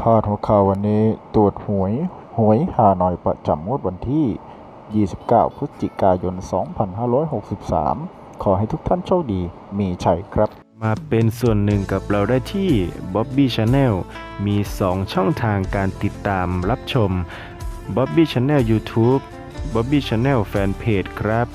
พาดหัวข่าววันนี้ตรวจหวยหวยหาหน่อยประจำงวดวันที่ 29 พฤศจิกายน 2563 ขอให้ทุกท่านโชคดีมีชัยครับ มาเป็นส่วนหนึ่งกับเราได้ที่ Bobby Channel มี 2 ช่องทางการติดตามรับชม Bobby Channel YouTube Bobby Channel Fanpage ครับ